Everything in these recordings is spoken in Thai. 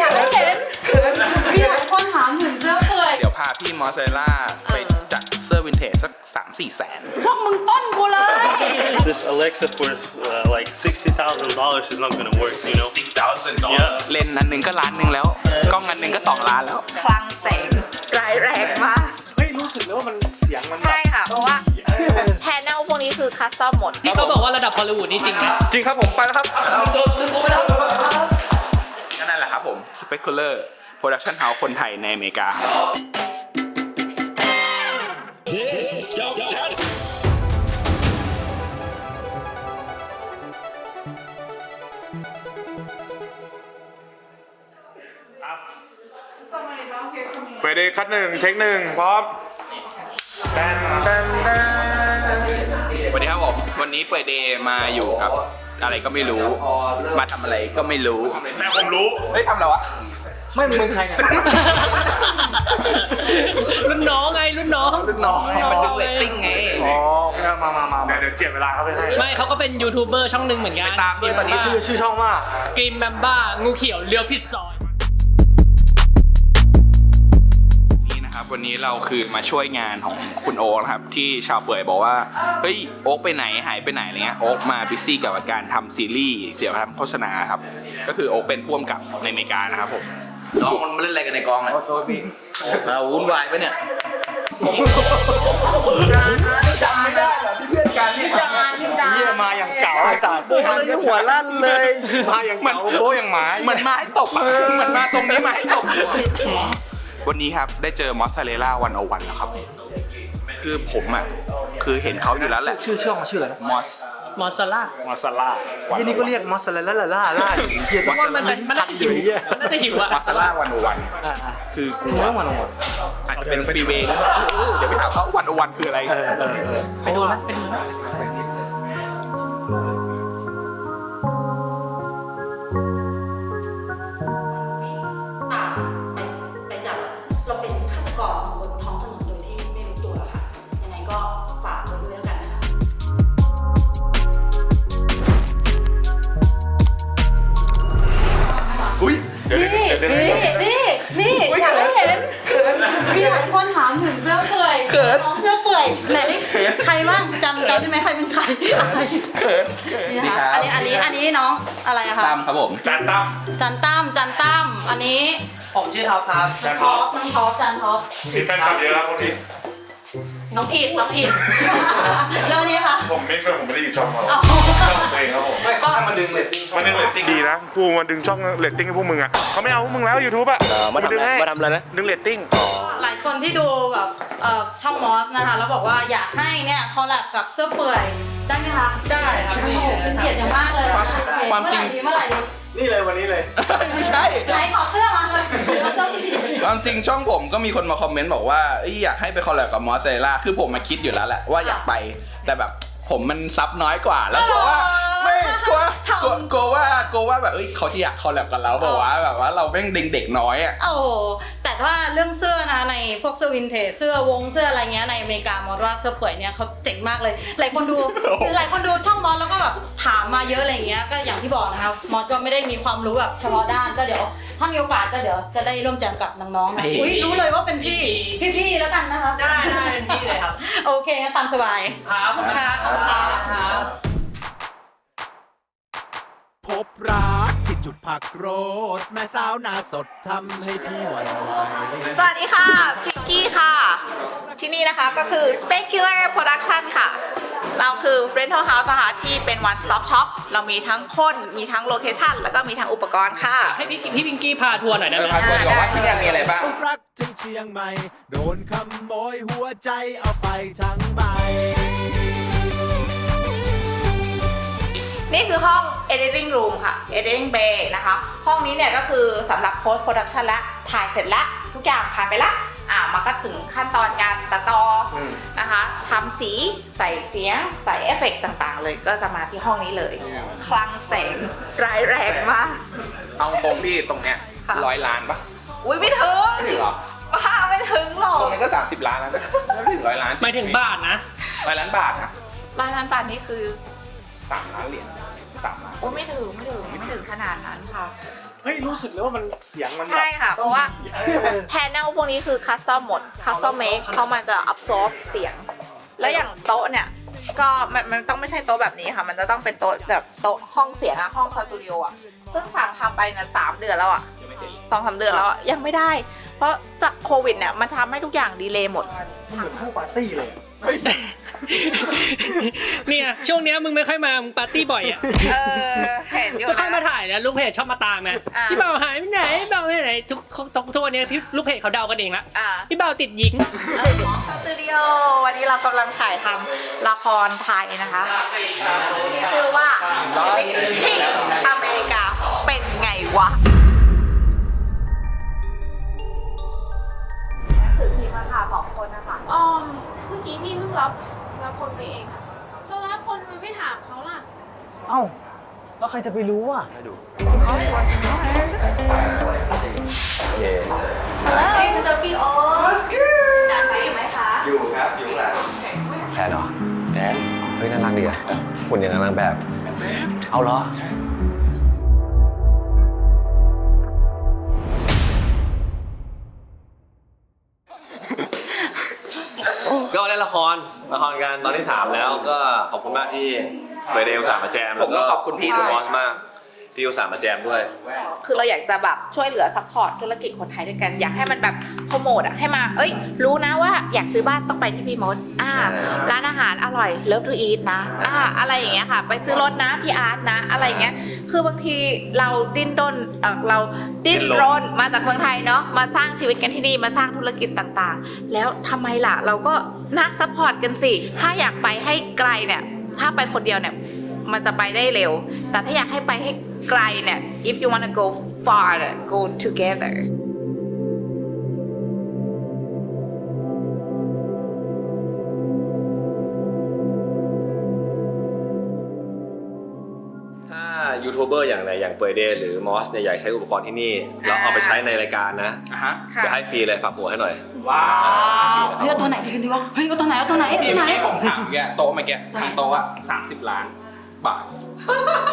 อยากให้เห็นมีหลายคนถามถึงเสื้อเปื่อยเดี๋ยวพาพี่มอสซาเรลล่าไปจัดเสื้อวินเทจสัก 3 4 แสน พวกมึงป้นกูเลย This Alexa for uh, like sixty thousand dollars is not gonna work, you know. Yeah. เลนส์อันหนึ่งก็ล้านหนึ่งแล้ว กล้องอันหนึ่งก็ 2 ล้านแล้ว คลังแสงร้ายแรงมาก เฮ้ยรู้สึกเลยว่ามันเสียงมันใช่ค่ะ เพราะว่าแพนเนลพวกนี้คือคัสตอมหมดที่เขาบอกว่าระดับฮอลลีวูดนี่จริงไหมจริงครับผมไปแล้วครับ Specular Production House คนไทยในอเมริกาไปเลยคัดหนึ่งเทคหนึ่งพร้อมแดนแดนแดนสวัสดีครับผม วันนี้เปิดเดย์มาอยู่กับ อะไรก็ไม่รู้ มาทำอะไรก็ไม่รู้แม่ผมรู้ เฮ้ยทำอะไรวะ ไม่มึงใครเนี่ย รุ่นน้องไงรุ่นน้อง รุ่นน้องมันดึงเรตติ้งไง อ๋อมามามามาเดี๋ยวเจ็บเวลาเขาไปให้ ไม่เขาก็เป็นยูทูบเบอร์ช่องหนึ่งเหมือนกันไปตามด้วยตอนนี้ชื่อชื่อช่องว่า กรีมแบมบ้างูเขียวเลี้ยวผิดซอย วันนี้เราคือมาช่วยงานของคุณโอ๊คนะครับ ที่ชาวเปื่อยบอกว่าเฮ้ยโอ๊คไปไหนหายไปไหนอะไรเงี้ยโอ๊คมาบิซี่กับการทำซีรีส์เกี่ยวกับทำโฆษณาครับ ก็คือโอ๊คเป็นพ่วงกับในอเมริกานะครับผมน้องมันมาเล่นอะไรกันในกองเนี่ยเราวุ่นวายปะเนี่ยจำไม่ได้เหรอที่เพื่อนกันนี่จำเยี่ยมาอย่างเก่าไอ้สัตว์โอ้โหเลยหัวลั่นเลยมาอย่างเก่าโบ้อย่างหมาเหมือนมาให้ตบอะเหมือนมาตรงนี้มาให้ตบ วันนี้ครับได้เจอมอสซาเรลล่าวันโอวันแล้วครับ คือผมอะคือเห็นเขาอยู่แล้วแหละชื่อช่องชื่ออะไรนะมอสมอสซาร่ามอสซาร่าที่นี่ก็เรียกมอสซาเรลล่าล่าล่าล่าเกียรติว่ามันจะมันน่าจะหิวมันน่าจะหิวอะมอสซาร่าวันโอวันอ่าอ่าคือกูเรื่องอะมันของมันอาจจะเป็นฟรีเวย์หรือเปล่าเดี๋ยวไปถามเขาวันโอวันคืออะไรเออเออเออไปดูไหมไปดูไหม นี่นี่นี่นี่อยากให้เห็นมีหลายคนถามถึงเสื้อเปื่อยน้องเสื้อเปื่อยไหนใครบ้างจำจำได้ไหมใครเป็นใครอะไรเขินนี่นะคะอันนี้อันนี้อันนี้น้องอะไรอะคะตามครับผมจานตั้มจันตั้มจันตั้มอันนี้ผมชื่อท็อปครับจานท็ท็ออปปน้องท็อปจันท็อปมีแฟนคลับเยอะครับคนนี้ น้องอิดน้องอิดแล้วอันนี้คะผมไม่ผมไม่ได้อยู่ช่องเขาเอาช่องตัวเองครับผมไม่ก็มาดึงเลยมันดึงเรตติ้งดีนะกูมาดึงช่องเรตติ้งให้พวกมึงอะเขาไม่เอาพวกมึงแล้วยูทูบอะมาทำดึงอะไรให้มาทำอะไรนะ ดึงเรตติ้ง หลายคนที่ดูแบบเอ่อช่องมอสนะคะ แล้วบอกว่าอยากให้เนี่ยคอลแลบกับเสื้อเปื่อยได้ไหมคะได้ครับโอ้โหเป็นเกียรติอย่างมากเลยความความจริง เมื่อไหร่ดี นี่เลยวันนี้เลย ไม่ใช่เมื่อไหร่ดีไหนขอเสื้อมาเลยเดี๋ยวเอาเสื้อพี่ความจริงช่องผมก็มีคนมาคอมเมนต์บอกว่าเอ้ยอยากให้ไปคอลแลบกับมอสซาเรลล่าคือผมมาคิดอยู่แล้วแหละว่าอยากไป แต่แบบผมมันซับน้อยกว่า แล้วกลัวว่าไม่กลัวกลัวกลัวว่ากลัวว่าแบบเอ้ยเขาที่อยากคอลแลบกับเราบอกว่าแบบว่าเราแม่งเด็กๆน้อยอะ โอ้โหแต่ ถ้าเรื่องเสื้อนะในพวกเสื้อวินเทจเสื้อวงเสื้ออะไรเงี้ยในอเมริกามอสว่าเสื้อเปื่อยเนี่ยเขาเจ๋งมากเลย หลายคนดูคือหลายคนดูช่องมอสแล้วก็แบบถามมาเยอะอะไรเงี้ยก็อย่างที่บอกนะครับมอสก็ไม่ได้มีความรู้แบบเฉพาะด้านก็เดี๋ยว ถ้ามีโอกาสก็เดี๋ยวจะได้ร่วมแจมกับน้องๆนะเฮ้ยอุ้ยรู้เลยว่าเป็นพี่พี่ๆแล้วกันนะคะได้ได้เป็นพี่เลยครับโอเคงั้นตามสบายครับค่ะขอบคุณค่ะครับพบรักที่ จุดพักโรดแม่สาวหนาสดทำให้พี่หวั่นไหวสวัสดีค่ะพิกกี้ค่ะ ที่นี่นะคะก็คือ Specular Production ค่ะ เราคือ Rental House นะคะที่เป็น one stop shop เรามีทั้งคนมีทั้งโลเคชั่นแล้วก็มีทั้งอุปกรณ์ค่ะ ให้พี่พี่พิงกี้พาทัวร์หน่อยได้เอไหมอพาตัวดีกว่าว่าที่เนี่ยมีอะไรบ้างพบรักถึงเชียงใหม่ โดนขโมยหัวใจเอาไปทั้งใบ นี่คือห้อง editing room ค่ะ editing bay นะคะ ห้องนี้เนี่ยก็คือสำหรับ post production และถ่ายเสร็จแล้วทุกอย่างผ่านไปละอ่ามาก็ถึงขั้นตอนการตัดต่ออมนะคะทำสีใส่เสียง ใส่เอฟเฟกต์ต่างๆ เลยก็จะมาที่ห้องนี้เลย คลังแสงร้ายแรงมาก เอาตรงพี่ตรงเนี้ยค่ะ ร้อยล้านปะอุ้ยไม่ถึงไม่ถึงหรอบ้าไม่ถึงหรอตรงกนี้ก็ 30 ล้านแล้วนะไม่ถึงร้อยล้านหมายถึงบาทนะ ร้อยล้านบาทนะร้อยล้านบาทนี่คือ สามล้านเหรียญ สามล้านโอ้ไม่ถึงไม่ถึงไม่ถึงขนาดนั้นค่ะ เฮ้ยรู้สึกเลยว่ามันเสียงมันแบบใช่ค่ะ เพราะว่าแพนเนลพวกนี้คือคัสตอมหมดคัสตอมเมคเพราะมันจะ absorb เสียง แล้วอย่างโต๊ะเนี่ยก็มันมันต้องไม่ใช่โต๊ะแบบนี้ค่ะ มันจะต้องเป็นโต๊ะแบบโต๊ะห้องเสียงอะห้องสตูดิโออะซึ่งสั่งทำไปนะสามเดือนแล้วอะสองสามเดือนแล้วอะยังไม่ได้ เพราะจากโควิดเนี่ยมันทำให้ทุกอย่างดีเลย์หมดเหมือนผู้ปาร์ตี้เลย เนี่ยช่วงเนี้ยมึงไม่ค่อยมามึงปาร์ตี้บ่อยอะเออเห็นอยู่ไม่ค่อยมานะ ถ่ายนะลูกเพจชอบมาตามไงอ่า พี่เบาหายไปไหนพี่เบาไปไหนทุกทุกทุกวันนี้พี่ลูกเพจเขาเดากันเองละอ่าพี่เบาติดหญิง สตูดิโอวันนี้เรากำลังถ่ายทำละครไทยนะคะชื่อว่าชีวิตที่อเมริกาเป็นไงวะหนังสือพิมพ์มาค่ะสองคนนะคะอ๋อเมื่อกี้พี่เพิ่ง รับรับคนไปเองค่ะตอนรับคนมันไม่ถามเขาล่ะ เอ้า แล้วใครจะไปรู้อะเฮ้ยคุณเซอร์ฟี่โอ้จัดไปอยู่ไหมคะอยู่ครับอยู่หลังแฟนเหรอแฟนเฮ้ยน่ารักดีอะหุ่นอย่างนางแบบ เอาเหรอ เล่นละครละครกันตอนที่ 3 แล้วก็ขอบคุณมากที่เปิดเดลสามมาแจมผมก็ขอบคุณพี่ด้วย บอสมาก ที่อุตส่าห์มาแจมด้วย คือเราอยากจะแบบช่วยเหลือซัพพอร์ตธุรกิจคนไทยด้วยกัน อยากให้มันแบบโปรโมทอะให้มา เอ้ย รู้นะว่าอยากซื้อบ้านต้องไปที่พี่มดอ่า ร้านอาหารอร่อย love to eat นะ อ่า อะไรอย่างเงี้ยค่ะ ไปซื้อรถนะพี่อาร์ตนะ อะไรอย่างเงี้ย คือบางทีเราดิ้นรนเออเราดิ้นรนมาจากเมืองไทยเนาะ มาสร้างชีวิตกันที่นี่ มาสร้างธุรกิจต่างๆ แล้วทำไมล่ะ เราก็นะซัพพอร์ตกันสิ ถ้าอยากไปให้ไกลเนี่ย ถ้าไปคนเดียวเนี่ย มันจะไปได้เร็ว แต่ถ้าอยากให้ไปให้ไกลเนี่ย if you wanna go far เนี่ย go together ถ้ายูทูบเบอร์อย่างไหนอย่างเปิดเดย์หรือมอสเนี่ยอยากใช้อุปกรณ์ที่นี่แล้วเอาไปใช้ในรายการนะอะฮะค่ะจะให้ฟรีเลยฝากหัวให้หน่อย ว้าวเฮ้ยเอาตัวไหนดีกันดีวะเฮ้ยเอาตัวไหนเอาตัวไหนเอาพี่ตัวไหน เมื่อกี้ผมถามแกโต๊ะเมื่อกี้ทางโต๊ะอะสามสิบล้าน บาท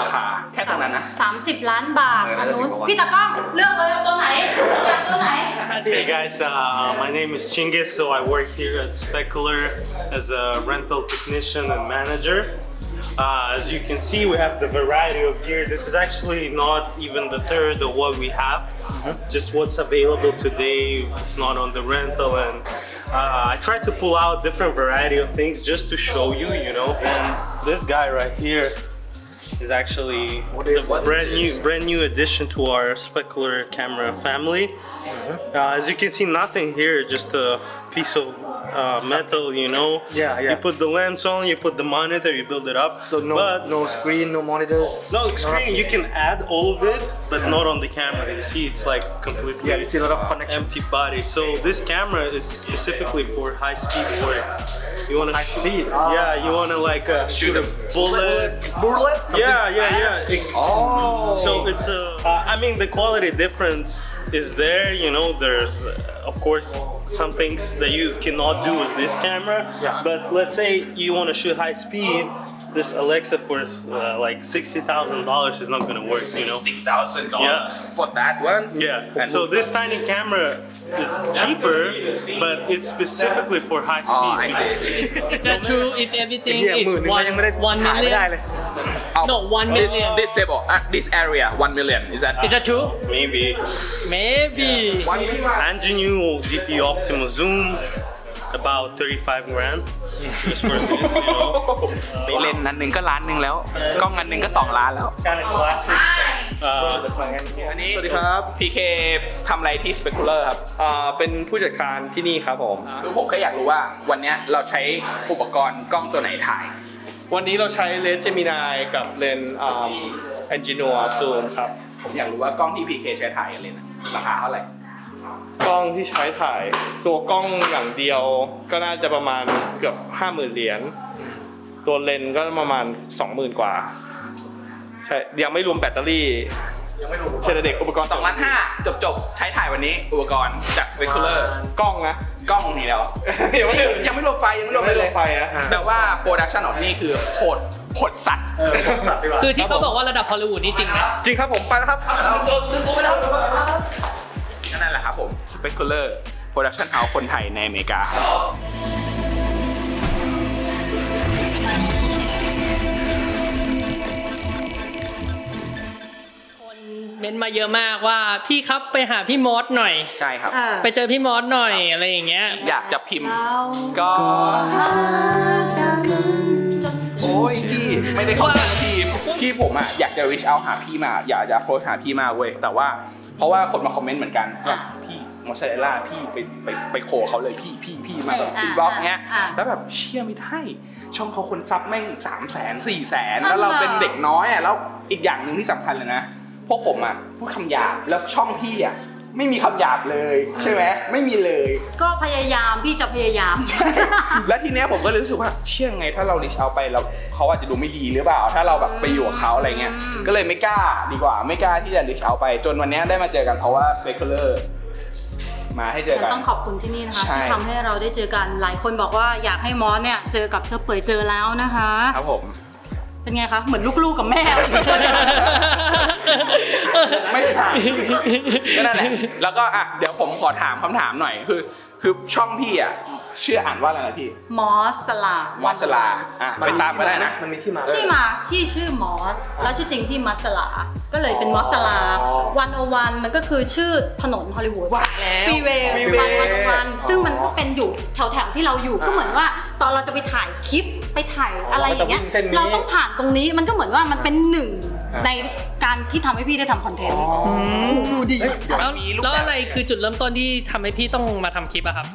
ราคาแค่ตรงนั้นนะ สามสิบล้านบาท เออ อันนู้น น่าจะถึงประมาณ พี่ตากล้องเลือกเลยเอาตัวไหนอยากตัวไหน Hey guys, uh, my name is Chinggis, so I work here at Specular as a rental technician and manager. Uh, as you can see, we have the variety of gear. This is actually not even the third of what we have, just what's available today. if It's not on the rental, and uh, I try to pull out different variety of things just to show you, you know. And this guy right here is actually the brand new brand new addition to our specular camera family. Uh, as you can see, nothing here, just a piece of uh, metal, you know. Yeah, yeah. You put the lens on, you put the monitor, you build it up. So no, but no screen, no monitors. no screen. You can add all of it, but not on the camera. You see, it's like completely Yeah, you see a lot of connection. empty body. So this camera is specifically for high speed work. You wanna High speed, ah. Yeah, you wanna like uh, shoot a bullet. Bullet? Yeah, yeah, yeah. It- Oh. so it's a. Uh, I mean, the quality difference is there you know there's uh, of course some things that you cannot do with this camera yeah. but let's say you want to shoot high speed this Alexa for uh, like sixty thousand dollars is not gonna work. You know, sixty thousand yeah. dollars for that one. Yeah. And so this tiny camera is cheaper, but it's specifically for high oh, speed. Oh, I see. is that true? If everything is one, one million. No, one this, million. this table uh, this area one million is that Is that true Maybe. maybe Angenue DP Optimal Zoom, about 35 grand. Just for this, you know. เลนส์อันหนึ่งก็ล้านหนึ่งแล้วกล้องอันหนึ่งก็สองล้านแล้ว Kind of classic. Uh, อันนี้สวัสดีครับ PK ทำอะไรที่ Specular ครับ อ่าเป็นผู้จัดการที่นี่ครับผม คือผมแค่อยากรู้ว่าวันเนี้ยเราใช้อุปกรณ์กล้องตัวไหนถ่าย วันนี้เราใช้เลนส์เจมินายกับเลนส์เอนจินัวซูมครับ ผมอยากรู้ว่ากล้องที่ PK ใช้ถ่ายกันเลยนะราคาเท่าไหร่ กล้องที่ใช้ถ่าย ตัวกล้องอย่างเดียวก็น่าจะประมาณเกือบห้าหมื่นเหรียญ ตัวเลนส์ก็ประมาณสองหมื่นกว่า ใช่ยังไม่รวมแบตเตอรี่เศษเหล็กอุปกรณ์สองล้านห้าจบจบๆ ใช้ถ่ายวันนี้อุปกรณ์จาก Specular กล้องนะ กล้องนี่แล้วยังไม่ถึงยังไม่รวมไฟยังไม่รวมไม่เลรวยมไฟนะแต่ว่าโปรดักชันของที่นี่คือโหดโหดสัตว์คือที่เขาบอกว่าระดับฮอลลีวูดนี่จริงไหมจริงครับผมไปแล้วครับก็นั่นแหละครับผม Specular Production House คนไทยในอเมริกา ม้นต์มาเยอะมากว่าพี่ครับไปหาพี่มอสหน่อย ใช่ครับ อ่าไปเจอพี่มอสหน่อยอะไรอย่างเงี้ย อยากจะพิมพ์เราก็ โอ้ยพี่ไม่ได้เข้าใจพี่พี่ผมอะอยากจะ reach out หาพี่มา อยากจะโพสหาพี่มาเว้ยแต่ว่าเพราะว่าคนมาคอมเมนต์เหมือนกันแบบพี่มอสซาเรลล่าพี่ไปไปไปโคเขาเลยพี่พี่พี่มาแบบเอออะอินบล็อกเงี้ยอะแล้วแบบเชื่อไม่ได้ช่องเขาคนซับแม่งสามแสนสี่แสนแล้วเราเป็นเด็กน้อยอะแล้วอีกอย่างหนึ่งที่สำคัญเลยนะ พวกผมอะพูดคำหยาบแล้วช่องพี่อะไม่มีคำหยาบเลย ใช่ไหมไม่มีเลย ก็พยายามพี่จะพยายาม แล้วทีเนี้ยผมก็เลยรู้สึกว่าเชื่อไงถ้าเราดิชเอาไปแล้วเขาอาจจะดูไม่ดีหรือเปล่า ถ้าเราแบบไปอยู่กับเขาอะไรเงี้ยอืม ก็เลยไม่กล้าดีกว่า ไม่กล้าที่จะดิชเอาไปจนวันเนี้ยได้มาเจอกันเพราะว่า Specular มาให้เจอกัน ต้องขอบคุณที่นี่นะคะใช่ ที่ทำให้เราได้เจอกันหลายคนบอกว่าอยากให้มอสเนี่ยเจอกับเซอร์เปยเจอแล้วนะคะ ครับผม เป็นไงคะ เหมือนลูกๆกับแม่ไม่ได้ถามก็นั่นแหละแล้วก็อะเดี๋ยวผมขอถามคำถามหน่อยคือ คือช่องพี่อะชื่ออ่านว่าอะไรนะพี่มอสสลา มอสลาอะไปตามก็ได้นะ มันมีที่มา ที่มาพี่ชื่อมอส แล้วชื่อจริงพี่มัสลา ก็เลยเป็นมอสลาวันโอวันมันก็คือชื่อถนนฮอลลีวูดว่าแล้วฟรีเวย์ Freeway วันวันวันซึ่งมันก็เป็นอยู่แถวๆที่เราอยู่ก็เหมือนว่า ตอนเราจะไปถ่ายคลิป ไปถ่ายอะไรอย่างเงี้ยเราจะวิ่งเส้นนี้เราต้องผ่านตรงนี้มันก็เหมือนว่ามันเป็นหนึ่งอ่าในการที่ทำให้พี่ได้ทำคอนเทนต์ดูดีแล้วมีรูปแล้วแบบอะไรคือจุดเริ่มต้นที่ทำให้พี่ต้องมาทำคลิปอะครับ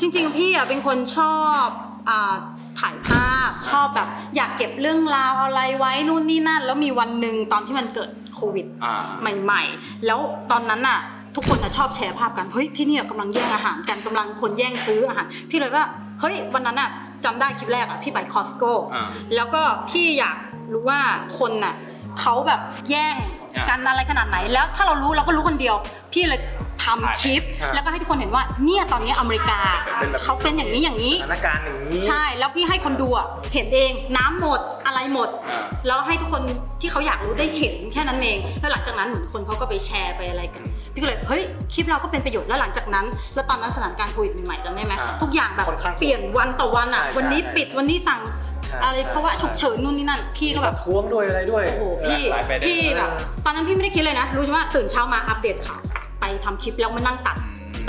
จริง ๆ พี่อะเป็นคนชอบอ่าถ่ายภาพชอบแบบ อยากเก็บเรื่องราวอะไรไว้นู่นนี่นั่น แล้วมีวันหนึ่งตอนที่มันเกิดโควิดอ่าใหม่ ๆ แล้วตอนนั้นน่ะทุกคนน่ะชอบแชร์ภาพกันเฮ้ยที่เนี่ยกำลังแย่งอาหารกันกำลังคนแย่งซื้ออาหารพี่เลยว่า เฮ้ยวันนั้นน่ะจำได้คลิปแรกอะพี่ไปคอสโก้อ่าแล้วก็พี่อยากรู้ว่าคนน่ะเขาแบบแย่งอ่ากันอะไรขนาดไหน แล้วถ้าเรารู้เราก็รู้คนเดียว พี่เลย ทำคลิป อ่า แล้วก็ให้ทุกคนเห็นว่าเนี่ยตอนนี้อเมริกาเป็นแบบเขาเป็นอย่างนี้อย่างนี้ สถานการณ์อย่างนี้ ใช่แล้วพี่ให้คนดูอะเห็นเองน้ำหมดอะไรหมด อ่า แล้วให้ทุกคนที่เขาอยากรู้ได้เห็นแค่นั้นเอง แล้วหลังจากนั้นเหมือนคนเขาก็ไปแชร์ไปอะไรกัน พี่ก็เลยเฮ้ยคลิปเราก็เป็นประโยชน์แล้วหลังจากนั้น แล้วตอนนั้นสถานการณ์โควิดใหม่ๆจำได้ไหมอ่าทุกอย่างแบบค่อนข้างเปลี่ยนวันต่อวันอะใช่วันนี้ใช่ปิดวันนี้สั่งใช่อะไรใช่ เพราะว่าใช่ฉุกเฉินนู่นนี่นั่นพี่ก็แบบ ท้วงด้วยอะไรด้วย โอ้โหพี่หลายประเด็น พี่แบบตอนนั้นพี่ไม่ได้คิดเลยนะ รู้ว่าตื่นเช้ามาอัปเดตข่าว ไปทำคลิปแล้วมานั่งตัด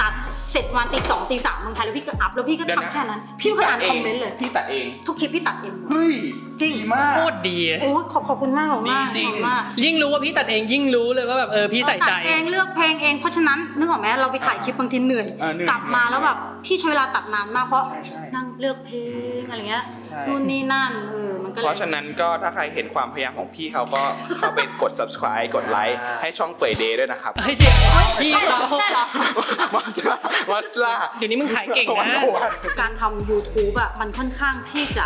ตัดเสร็จวันตีสองตีสามเมืองไทยแล้วพี่ก็อัพแล้วพี่ก็เดี๋ยวนะ ทำแค่นั้น พี่ไม่เคยอ่านคอมเมนต์เลย พี่ตัดเอง ทุกคลิปพี่ตัดเองหมดเฮ้ยจริง ดีมาก โคตรดีอะโอ้ยขอบขอบคุณมากขอบคุณมากดีจริง ขอบคุณมากยิ่งรู้ว่าพี่ตัดเองยิ่งรู้เลยว่าแบบเออพี่ใส่ใจตัดเองเลือกเพลงเองเพราะฉะนั้นนึกออกไหมเราไปถ่ายคลิปบางทีเหนื่อยอ่าเหนื่อยกลับมาแล้วแบบพี่ใช้เวลาตัดนานมากเพราะใช่ใช่นั่งเลือกเพลงอะไรเงี้ยใช่ นู่นนี่นั่นเออมัน ก็เลย เพราะฉะนั้นก็ถ้าใครเห็นความพยายามของพี่เขาก็เข้าไปกด subscribe กดไลค์ให้ช่องเปิดเดย์ด้วยนะครับ เฮ้ยเดี๋ยวพี่เขาใช่เหรอมัสลามัสลา เดี๋ยวนี้มึงขายเก่งนะ การทำ YouTube อะมันค่อนข้างที่จะ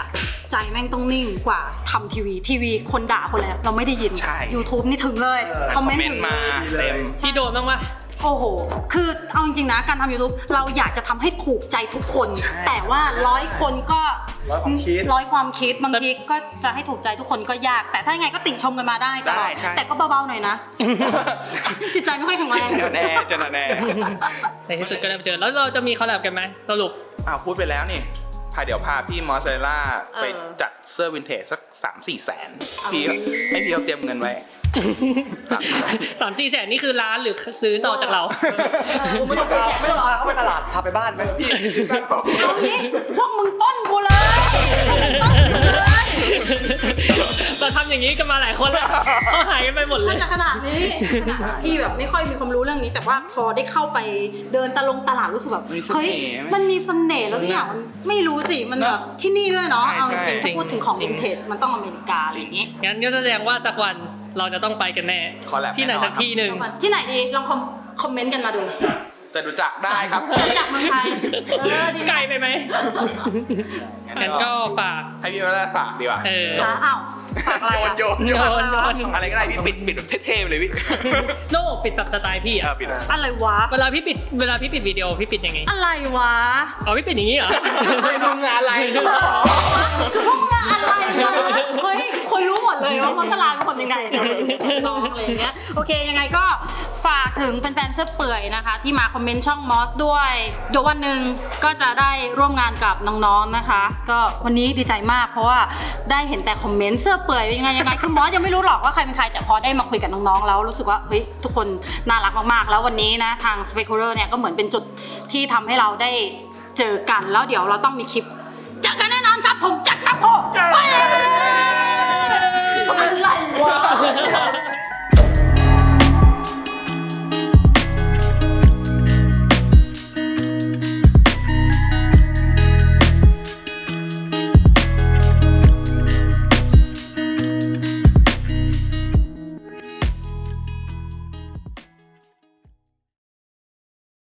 ใจแม่งต้องนิ่งกว่าทำทีวี ทีวีคนด่าคนแล้วเราไม่ได้ยิน ใช่ YouTube นี่ถึงเลย คอมเมนต์ถึงมาเลย เต็มพี่โดนบ้างปะ โอ้โห คือเอาจริงๆนะการทำ YouTube เราอยากจะทำให้ถูกใจทุกคน ใช่แต่ว่าร้อยคนก็ร้อยความคิด ร้อยความคิดบางทีก็จะให้ถูกใจทุกคนก็ยาก แต่ถ้ายังไงก็ติชมกันมาได้ตลอได้ดใช่ แต่ก็เบาๆหน่อยนะ จิตใจไม่ค่อยแข็งแรง เจอแน่เจอแน่ในที่สุดก็ได้มาเจอ แล้วเราจะมีคอลแลบกันไหมสรุป อ้าวพูดไปแล้วนี่พาเดี๋ยวพาพี่มอสซาเรลล่าเออไปจัดเสื้อวินเทจสักสามสี่แสนเอาพี่ให้พี่เขาเตรียมเงินไว้ สามสี่แสนนี่คือร้านหรือซื้อต่อจากเรา ไม่ต้องพาไม่ต้องพาเข้าไปตลาดพาไปบ้านไหมเอางี้พวกมึงป้อนกูเลยป้อนกูเลยเราทำอย่างนี้กันมาหลายคนแล้วเขาหายกันไปหมดเลมันยจะขนาดนี้ขนาดที่แบบไม่ค่อยมีความรู้เรื่องนี้ แต่ว่าพอได้เข้าไปเดินตะลงตลาดรู้สึกแบบมีเสน่ห์เฮ้ยไหมมันมีเสน่ห์แล้วทุกอย่างมันไม่รู้สิมันแบบที่นี่ด้วยเนาะใช่เอาจริงๆใช่ถ้าพูดถึงของวินเทจมันต้องอเมริกาอะไรอย่างงี้งั้นก็แสดงว่าสักวัน เราจะต้องไปกันแน่คอลแลบที่ไหนแน่นอนสักที่หนึ่ง ที่ไหนดีลองคอมคอมเมนต์กันมาดูจะดูจักได้ครับ จากเมืองไทยเออดีไกลไปไหมงั้นก็ฝาก ให้พี่มาได้ฝากดีกว่าเออค่ะอ้าวฝากอะไรโยนอะโยนโยโยนนโยน อะไรก็ได้พี่ปิดปิดแบบเท่ๆไปเลยพี่โน่ปิดแบบสไตล์พี่เออะอปิดอะไรวะ เวลาพี่ปิดเวลาพี่ปิดวิดีโอพี่ปิดยังไงอะไรวะอ๋อพี่ปิดอย่างนี้เหรอมึงอะไร คือพวกมึงอะอะไรวะเฮ้ย คุยรู้หมดเลยว่ามัสลาเป็นคนยังไงเนี่ยน้องอะไรอย่างเงี้ยโอเคยังไงก็ฝากถึงแฟนๆเสื้อเปื่อยนะคะ ที่มาคอมเมนต์ช่องมอสด้วยเดี๋ยววันหนึ่งก็จะได้ร่วมงานกับน้องๆนะคะ ก็วันนี้ดีใจมากเพราะว่าได้เห็นแต่คอมเมนต์เสื้อเปื่อยเป็นยังไงยังไงคือมอสยังไม่รู้หรอกว่าใครเป็นใครแต่พอได้มาคุยกับน้องๆแล้วรู้สึกว่าเฮ้ยทุกคนน่ารักมากๆ แล้ววันนี้นะทาง s p e c u l a r เนี่ยก็เหมือนเป็นจุดที่ทำให้เราได้เจอกันแล้วเดี๋ยวเราต้องมีคลิปเจอกันแน่นอนครับผมจัดครับผม 哈哈哈哈哈。